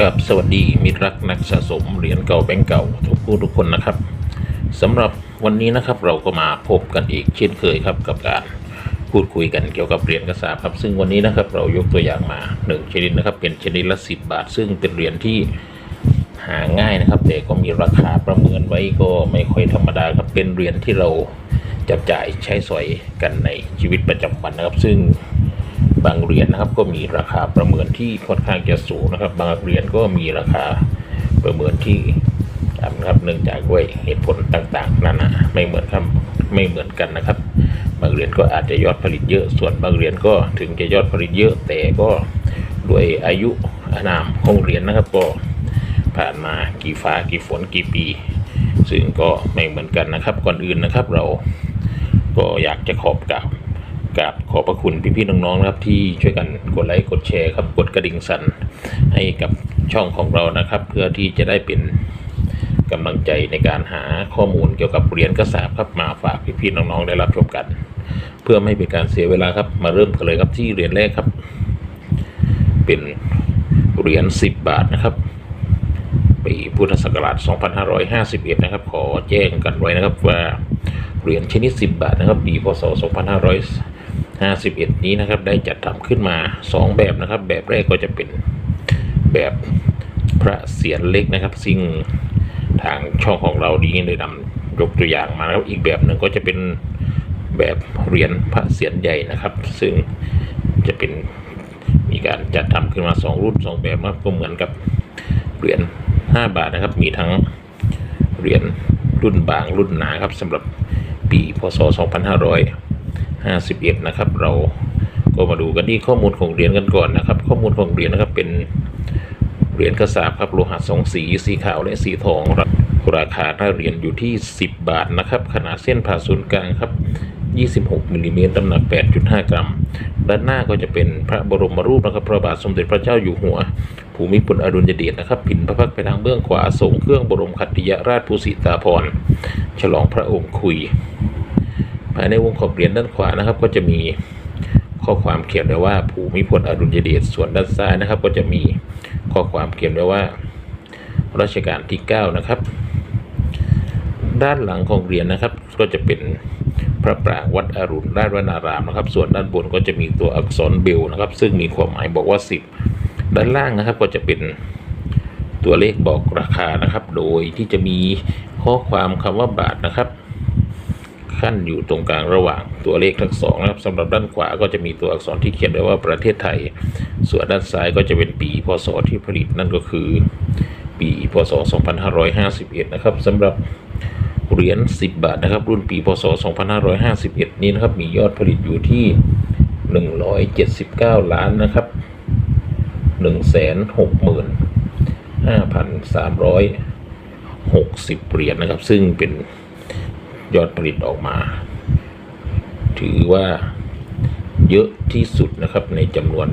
กับสวัสดีมิตรรักนักสะสมเหรียญเก่าแบงก์เก่าทุกผู้ทุกคนนะครับสำหรับวันนี้นะครับเราก็มาพบกันอีกเช่นเคยครับกับการพูดคุยกันเกี่ยวกับเหรียญกระสาบครับ ซึ่งวันนี้นะครับเรายกตัวอย่างมาหนึ่งชนิดนะครับ เป็นชนิดละสิบบาท ซึ่งเป็นเหรียญที่หาง่ายนะครับ แต่ก็มีราคาประเมินไว้ก็ไม่ค่อยธรรมดาครับเป็นเหรียญที่เราจับจ่ายใช้สอยกันในชีวิตประจำวันนะครับ ซึ่ง บางเหรียญนะครับ ก็มีราคาประเมินที่ค่อนข้างจะสูงนะครับ บางเหรียญก็มีราคาประเมินที่ต่ำนะครับ เนื่องจากด้วยเหตุผลต่างๆนั่นนะไม่เหมือนครับไม่เหมือนกันนะครับ บางเหรียญก็อาจจะยอดผลิตเยอะ ส่วนบางเหรียญก็ถึงจะยอดผลิตเยอะแต่ก็ด้วยอายุอานามของเหรียญนะครับก็ผ่านมากี่ฟ้ากี่ฝนกี่ปี ซึ่งก็ไม่เหมือนกันนะครับก่อนอื่นนะครับ เราก็อยากจะขอบกราบ กราบขอบพระคุณพี่ๆน้องๆนะครับ ที่ช่วยกันกดไลค์กดแชร์ครับกดกระดิ่งสั่นให้กับช่องของเรานะครับ เพื่อที่จะได้เป็นกำลังใจในการหาข้อมูลเกี่ยวกับเหรียญกระสาบครับมาฝากพี่ๆน้องๆได้รับชมกัน เพื่อไม่เป็นการเสียเวลาครับมาเริ่มกันเลยครับที่เหรียญแรกครับ เป็นเหรียญ10 บาทนะครับปีพุทธศักราช 2551 นะครับ ขอแจ้งกันไว้นะครับว่าเหรียญชนิด 10 บาทนะครับ ปีพศ 51 นี้นะครับได้จัดทำขึ้นมา 2 แบบนะครับ แบบแรกก็จะเป็นแบบพระเศียรเล็กนะครับ ซึ่งทางช่องของเราดีได้นำยกตัวอย่างมานะครับอีกแบบหนึ่งก็จะเป็นแบบเหรียญพระเศียรใหญ่นะครับ ซึ่งจะเป็นมีการจัดทำขึ้นมา 2 รุ่น 2 แบบนะครับก็เหมือนกับเหรียญ5บาทนะครับ มีทั้งเหรียญรุ่นบางรุ่นหนาครับสำหรับปีพศ .2500 51 นะครับ เราก็มาดูกันที่ข้อมูลของเหรียญกันก่อนนะครับ ข้อมูลของเหรียญนะครับเป็นเหรียญกระสาบครับโลหะสองสีสีขาวและสีทองราคาหน้าเหรียญอยู่ที่ 10 บาทนะครับ ขนาดเส้นผ่าศูนย์กลางครับ26มิลลิเมตรน้ำหนัก 8.5 กรัม ด้านหน้าก็จะเป็นพระบรมรูปนะครับ พระบาทสมเด็จพระเจ้าอยู่หัว ภูมิพลอดุลยเดชนะครับ ผินพระพักตร์ไปทางเบื้องขวาส่งเครื่องบรมคัตติยราชภูสิตาภรณ์ฉลองพระองค์คุย ภายในวงขอบเหรียญด้านขวานะครับ ก็จะมีข้อความเขียนไว้ว่า ภูมิพลอดุลยเดชส่วนด้านซ้ายนะครับ ก็จะมีข้อความเขียนไว้ว่ารัชกาลที่ 9 นะครับ ด้านหลังของเหรียญนะครับ ก็จะเป็นพระปรางวัดอรุณราชวนารามนะครับ ส่วนด้านบนก็จะมีตัวอักษรเบลนะครับ ซึ่งมีความหมายบอกว่า 10 ด้านล่างนะครับก็จะเป็นตัวเลขบอกราคานะครับ โดยที่จะมีข้อความคำว่าบาทนะครับ ขั้นอยู่ตรงกลางระหว่างตัวเลขทั้งสองนะครับสำหรับด้านขวาก็จะมีตัวอักษรที่เขียนไว้ว่าประเทศไทย ส่วนด้านซ้ายก็จะเป็นปีพศที่ผลิตนั่นก็คือ ปีพศ 2551 นะครับสำหรับเหรียญ10 บาทนะครับ รุ่นปีพศ 2551 นี้นะครับมียอดผลิตอยู่ที่ 179 ล้านนะครับ 165,360 เหรียญนะครับ ซึ่งเป็น ยอดผลิตออกมา ถือว่าเยอะที่สุดนะครับในจำนวน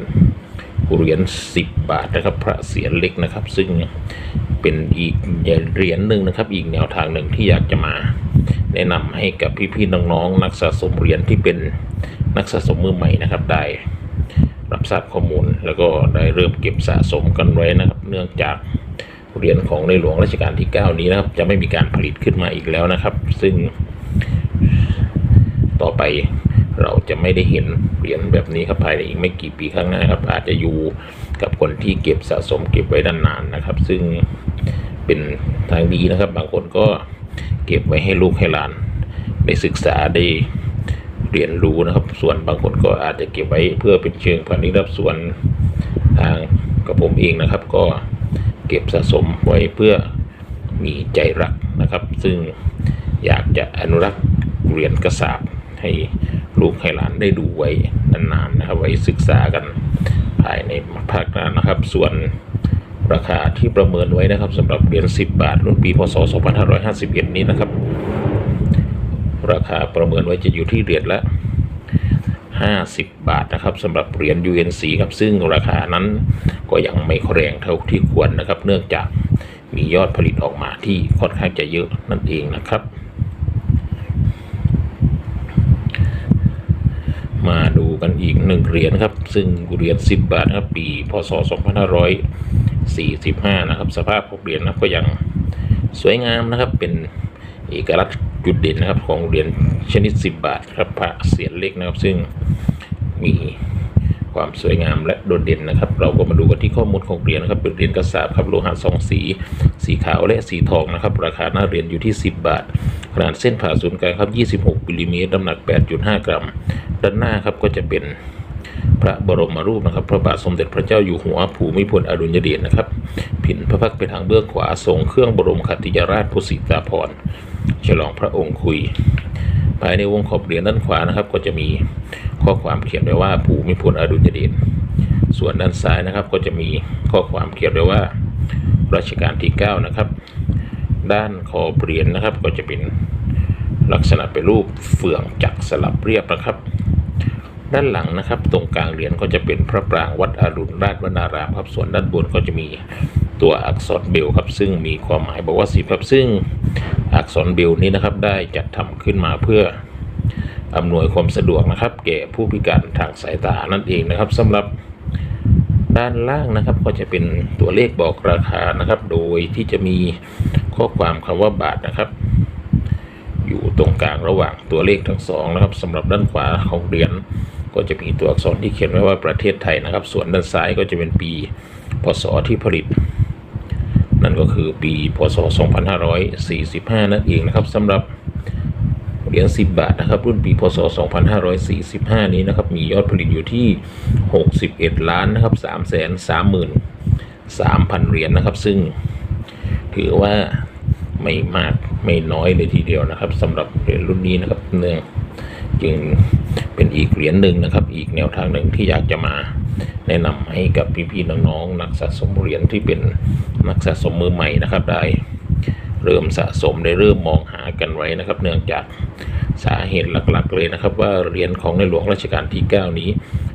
เหรียญ10 บาทนะครับ พระเศียรเล็กนะครับ ซึ่งเป็นอีกเหรียญหนึ่งนะครับ อีกแนวทางหนึ่งที่อยากจะมา แนะนำให้กับพี่ๆน้องๆนักสะสมเหรียญที่เป็นนักสะสมมือใหม่นะครับ ได้รับทราบข้อมูลแล้วก็ได้เริ่มเก็บสะสมกันไว้นะครับ เนื่องจากเหรียญของในหลวงรัชกาลที่ 9 นี้นะครับ จะไม่มีการผลิตขึ้นมาอีกแล้วนะครับ ซึ่ง ต่อไปเราจะไม่ได้เห็นเหรียญแบบนี้ครับภายในอีกไม่กี่ปีข้างหน้าครับ อาจจะอยู่กับคนที่เก็บสะสมเก็บไว้นานๆนนะครับ ซึ่งเป็นทางดีนะครับ บางคนก็เก็บไว้ให้ลูกให้หลานได้ศึกษาได้เรียนรู้นะครับ ส่วนบางคนก็อาจจะเก็บไว้เพื่อเป็นเชิงพาณิชย์รับส่วนทางกับผมเองนะครับ ก็เก็บสะสมไว้เพื่อมีใจรักนะครับ ซึ่งอยากจะอนุรักษ์เหรียญกระสาบ ให้ลูกให้หลานได้ดูไว้นานๆนะครับ ไว้ศึกษากันภายในภาคหน้านะครับ ส่วนราคาที่ประเมินไว้นะครับสำหรับเหรียญ10 บาท รุ่นปีพศ 2551 นี้นะครับ ราคาประเมินไว้จะอยู่ที่เหรียญละ 50 บาทนะครับสำหรับเหรียญ UNC ครับซึ่งราคานั้นก็ยังไม่แรงเท่าที่ควรนะครับ เนื่องจากมียอดผลิตออกมาที่ค่อนข้างจะเยอะนั่นเองนะครับ มาดูกันอีกหนึ่งเหรียญครับ ซึ่งเหรียญ10 บาทนะครับปีพศ 2545 นะครับ สภาพของเหรียญนะก็ยังสวยงามนะครับ เป็นเอกลักษณ์จุดเด่นนะครับของเหรียญชนิด 10 บาทครับพระเสียนเล็กนะครับ ซึ่งมี ความสวยงามและโดดเด่นนะครับ เราก็มาดูกันที่ข้อมูลของเหรียญนะครับเป็นเหรียญกระสาบครับโลหะสองสี สีขาวและสีทองนะครับ ราคาหน้าเหรียญอยู่ที่ 10 บาท ขนาดเส้นผ่าศูนย์กลางครับ 26มิลลิเมตรน้ำหนัก 8.5 กรัม ด้านหน้าครับก็จะเป็นพระบรมรูปนะครับ พระบาทสมเด็จพระเจ้าอยู่หัวภูมิพลอดุลยเดชนะครับ ผินพระพักตร์ไปทางเบื้องขวาทรงเครื่องบรมขัตติยราชพุสิตาภรณ์ฉลองพระองค์คุย ภายในวงขอบเหรียญด้านขวานะครับ ก็จะมีข้อความเขียนไว้ว่าภูมิพลอดุลยเดชส่วนด้านซ้ายนะครับ ก็จะมีข้อความเขียนไว้ว่ารัชกาลที่ 9 นะครับ ด้านคอเหรียญนะครับ ก็จะเป็นลักษณะเป็นรูปเฟื่องจักสลับเรียบนะครับ ด้านหลังนะครับ ตรงกลางเหรียญก็จะเป็นพระปรางวัดอรุณราชวนารามครับ ส่วนด้านบนก็จะมี ตัวอักษรเบลครับซึ่งมีความหมายบอกว่าสิบครับซึ่งอักษรเบลนี้นะครับได้จัดทำขึ้นมาเพื่ออำนวยความสะดวกนะครับ แก่ผู้พิการทางสายตานั่นเองนะครับสำหรับด้านล่างนะครับก็จะเป็นตัวเลขบอกราคานะครับ โดยที่จะมีข้อความคำว่าบาทนะครับ อยู่ตรงกลางระหว่างตัวเลขทั้งสองนะครับสำหรับด้านขวาของเหรียญก็จะมีตัวอักษรที่เขียนไว้ว่าประเทศไทยนะครับ ส่วนด้านซ้ายก็จะเป็นปีพศที่ผลิต นั่นก็คือปีพศ 2545 นั่นเองนะครับสำหรับเหรียญ10 บาทนะครับ รุ่นปีพศ 2545 นี้นะครับ มียอดผลิตอยู่ที่ 61 ล้านนะครับ3 3 3 3,000 เหรียญนะครับ ซึ่งถือว่าไม่มากไม่น้อยเลยทีเดียวนะครับสำหรับเหรียญรุ่นนี้นะครับเนื่องจึงเป็นอีกเหรียญหนึ่งนะครับ อีกแนวทางหนึ่งที่อยากจะมา แนะนำให้กับพี่ๆน้องๆนักสะสมเหรียญที่เป็นนักสะสมมือใหม่นะครับ ได้เริ่มสะสมได้เริ่มมองหากันไว้นะครับ เนื่องจากสาเหตุหลักๆ เลยนะครับ ว่าเหรียญของในหลวงรัชกาลที่ 9 นี้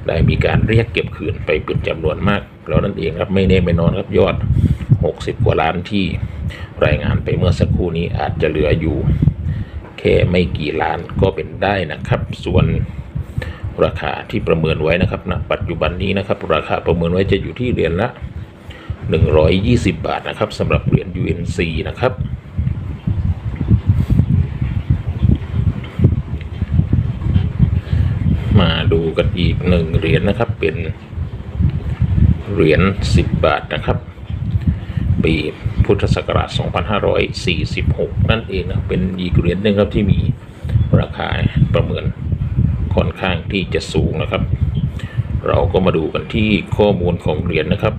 ได้มีการเรียกเก็บคืนไปเป็นจำนวนมากแล้วนั่นเองครับไม่แน่ไม่นอนครับยอด 60 กว่าล้านที่รายงานไปเมื่อสักครู่นี้อาจจะเหลืออยู่ แค่ไม่กี่ล้านก็เป็นได้นะครับ ส่วน ราคาที่ประเมินไว้นะครับณปัจจุบันนี้นะครับ ราคาประเมินไว้จะอยู่ที่เหรียญละ 120 บาทนะครับสำหรับเหรียญ UNC นะครับมาดูกันอีกหนึ่งเหรียญนะครับเป็นเหรียญ 10 บาทนะครับ ปีพุทธศักราช 2546 นั่นเองนะเป็นอีกเหรียญหนึ่งครับที่มีราคาประเมิน ค่อนข้างที่จะสูงนะครับ เราก็มาดูกันที่ข้อมูลของเหรียญนะครับ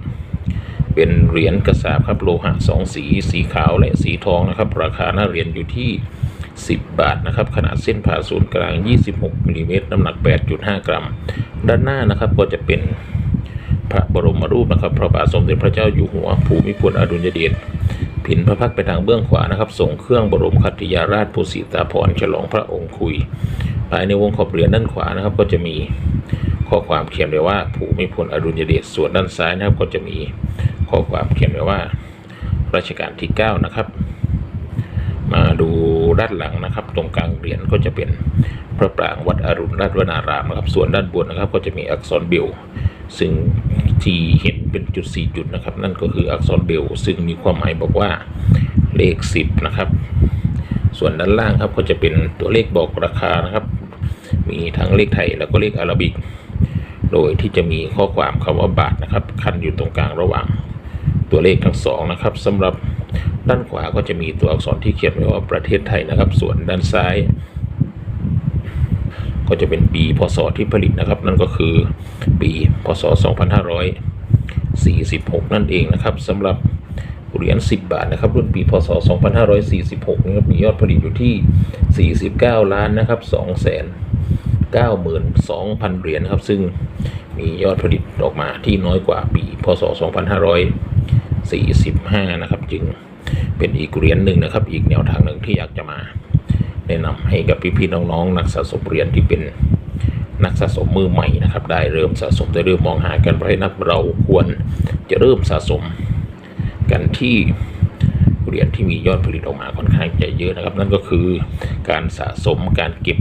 เป็นเหรียญกระสาบครับโลหะสองสีสีขาวและสีทองนะครับ ราคาหน้าเหรียญอยู่ที่ 10 บาทนะครับ ขนาดเส้นผ่าศูนย์กลาง 26มิลลิเมตรน้ำหนัก 8.5 กรัม ด้านหน้านะครับก็จะเป็นพระบรมรูปนะครับ พระบาทสมเด็จพระเจ้าอยู่หัวภูมิพลอดุลยเดชผินพระพักตร์ไปทางเบื้องขวานะครับส่งเครื่องบรมคัติยาราชภูสิตาภรฉลองพระองค์คุย ภายในวงขอบเหรียญด้านขวานะครับ ก็จะมีข้อความเขียนไว้ว่าภูมิพลอดุลยเดชส่วนด้านซ้ายนะครับ ก็จะมีข้อความเขียนไว้ว่ารัชกาลที่ 9 นะครับ มาดูด้านหลังนะครับ ตรงกลางเหรียญก็จะเป็นพระปรางวัดอรุณราชวนารามนะครับ ส่วนด้านบนนะครับ ก็จะมีอักษรเบลซึ่งที่เห็นเป็นจุด 4 จุดนะครับ นั่นก็คืออักษรเบลซึ่งมีความหมายบอกว่าเลข 10 นะครับ ส่วนด้านล่างครับก็จะเป็นตัวเลขบอกราคานะครับ มีทั้งเลขไทยแล้วก็เลขอาราบิก โดยที่จะมีข้อความคำว่าบาทนะครับคันอยู่ตรงกลางระหว่างตัวเลขทั้งสองนะครับสำหรับด้านขวาก็จะมีตัวอักษรที่เขียนไว้ว่าประเทศไทยนะครับ ส่วนด้านซ้าย ก็จะเป็นปีพศที่ผลิตนะครับ นั่นก็คือปีพศ 2546 นั่นเองนะครับสำหรับเหรียญ10 บาทนะครับ รุ่นปีพศ 2546นะครับมียอดผลิตอยู่ที่ 49 ล้านนะครับ2แสน 92,000 เหรียญนะครับ ซึ่งมียอดผลิตออกมาที่น้อยกว่าปีพศ 2545 นะครับ จึงเป็นอีกเหรียญหนึ่งนะครับ อีกแนวทางหนึ่งที่อยากจะมา แนะนำให้กับพี่ๆน้องๆ นักสะสมเหรียญที่เป็นนักสะสมมือใหม่นะครับ ได้เริ่มสะสมได้เริ่มมองหากันเพราะนั้นเราควรจะเริ่มสะสมกันที่เหรียญที่มียอดผลิตออกมาค่อนข้างจะเยอะนะครับ นั่นก็คือการสะสมการเก็บ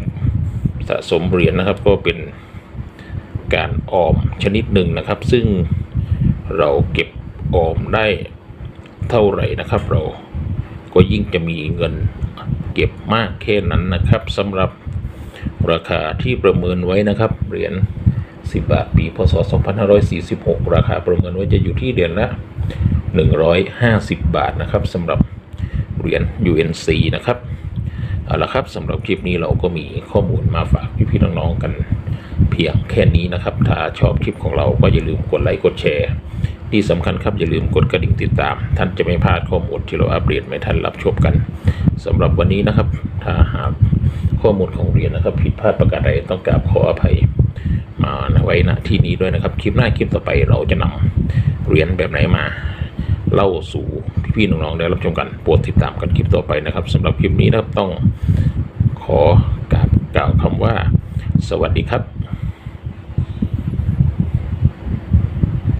สะสมเหรียญนะครับก็เป็นการออมชนิดหนึ่งนะครับ ซึ่งเราเก็บออมได้เท่าไหร่นะครับ เราก็ยิ่งจะมีเงินเก็บมากแค่นั้นนะครับสำหรับราคาที่ประเมินไว้นะครับเหรียญ10 บาท ปี พศ 2546 ราคาประเมินไว้จะอยู่ที่เหรียญละ 150 บาทนะครับสำหรับเหรียญ UNC นะครับ เอาละครับสำหรับคลิปนี้เราก็มีข้อมูลมาฝากพี่ๆน้องๆกัน เพียงแค่นี้นะครับ ถ้าชอบคลิปของเราก็อย่าลืมกดไลค์กดแชร์ ที่สำคัญครับอย่าลืมกดกระดิ่งติดตาม ท่านจะไม่พลาดข้อมูลที่เราอัปเดตไม่ทันรับชมกันสำหรับวันนี้นะครับ ถ้าหากข้อมูลของเรียนนะครับ ผิดพลาดประการใดต้องกราบขออภัยมาไว้ณที่นี้ด้วยนะครับ คลิปหน้าคลิปต่อไปเราจะนำเหรียญแบบไหนมา เล่าสู่ พี่ๆน้องๆได้รับชมกันโปรดติดตามกันคลิปต่อไปนะครับสำหรับคลิปนี้นะครับต้องขอกราบกล่าวคำว่า สวัสดีครับ